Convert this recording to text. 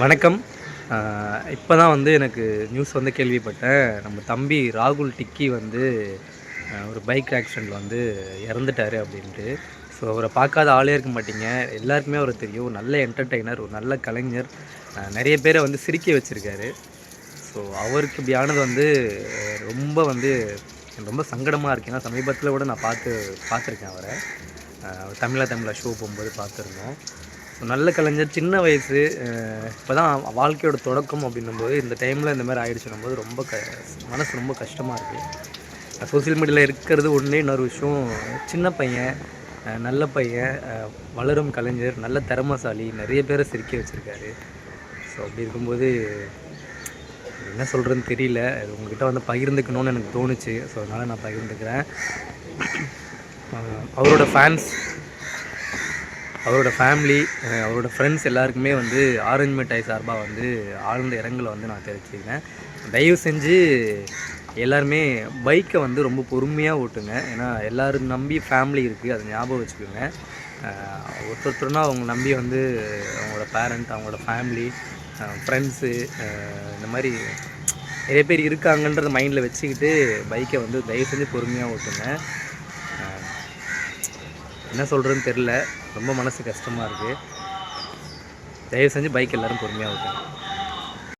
வணக்கம். இப்போ தான் வந்து எனக்கு நியூஸ் வந்து கேள்விப்பட்டேன். நம்ம தம்பி ராகுல் டிக்கி வந்து ஒரு பைக் ஆக்சிடெண்ட்டில் வந்து இறந்துட்டாரு அப்படின்ட்டு. ஸோ அவரை பார்க்காத ஆளே இருக்க மாட்டீங்க. எல்லாருக்குமே அவரை தெரியும். ஒரு நல்ல என்டர்டெய்னர் ஒரு நல்ல கலைஞர். நிறைய பேரை வந்து சிரிக்க வச்சுருக்காரு. ஸோ அவருக்கு இப்படி ஆனது வந்து ரொம்ப வந்து ரொம்ப சங்கடமாக இருக்கேன் சமீபத்தில் கூட நான் பார்த்து பார்த்துருக்கேன் அவரை. தமிழா தமிழா ஷோ போகும்போது பார்த்துருந்தோம். நல்ல கலைஞர் சின்ன வயசு இப்போ தான் வாழ்க்கையோட தொடக்கம் அப்படின்னும்போது இந்த டைமில் இந்த மாதிரி ஆயிடுச்சுன்னும் போது ரொம்ப க மனசு ரொம்ப கஷ்டமாக இருக்குது சோஷியல் மீடியாவில் இருக்கிறது ஒன்றே இன்னொரு விஷயம் சின்ன பையன் நல்ல பையன் வளரும் கலைஞர் நல்ல திறமசாலி நிறைய பேரை சிரிக்க வச்சுருக்காரு. ஸோ அப்படி இருக்கும்போது என்ன சொல்கிறதுன்னு தெரியல. அது உங்ககிட்ட வந்து பகிர்ந்துக்கணும்னு எனக்கு தோணுச்சு. ஸோ அதனால் நான் பகிர்ந்துக்கிறேன். அவரோட ஃபேன்ஸ் அவரோட ஃபேமிலி அவரோட ஃப்ரெண்ட்ஸ் எல்லாருக்குமே வந்து ஆரஞ்சு மிட்டாய் சார்பாக வந்து ஆழ்ந்த இரங்கலை வந்து நான் தெரிவிச்சுக்கிறேன். தயவு செஞ்சு எல்லாருமே பைக்கை வந்து ரொம்ப பொறுமையாக ஓட்டுங்க. ஏன்னா எல்லோரும் நம்பி ஃபேமிலி இருக்குது அதை ஞாபகம் வச்சுக்கோங்க. அஹ் ஒருத்தொருத்தருனா அவங்க நம்பி வந்து அவங்களோட பேரண்ட் அவங்களோட ஃபேமிலி ஃப்ரெண்ட்ஸு இந்த மாதிரி நிறைய பேர் இருக்காங்கன்றத மைண்டில் வச்சுக்கிட்டு பைக்கை வந்து தயவு செஞ்சு பொறுமையாக ஓட்டுங்க. என்ன சொல்கிறதுன்னு தெரில ரொம்ப மனசு கஷ்டமாக இருக்குது தயவு செஞ்சு பைக் எல்லோரும் பொறுமையாக ஓட்டுங்க.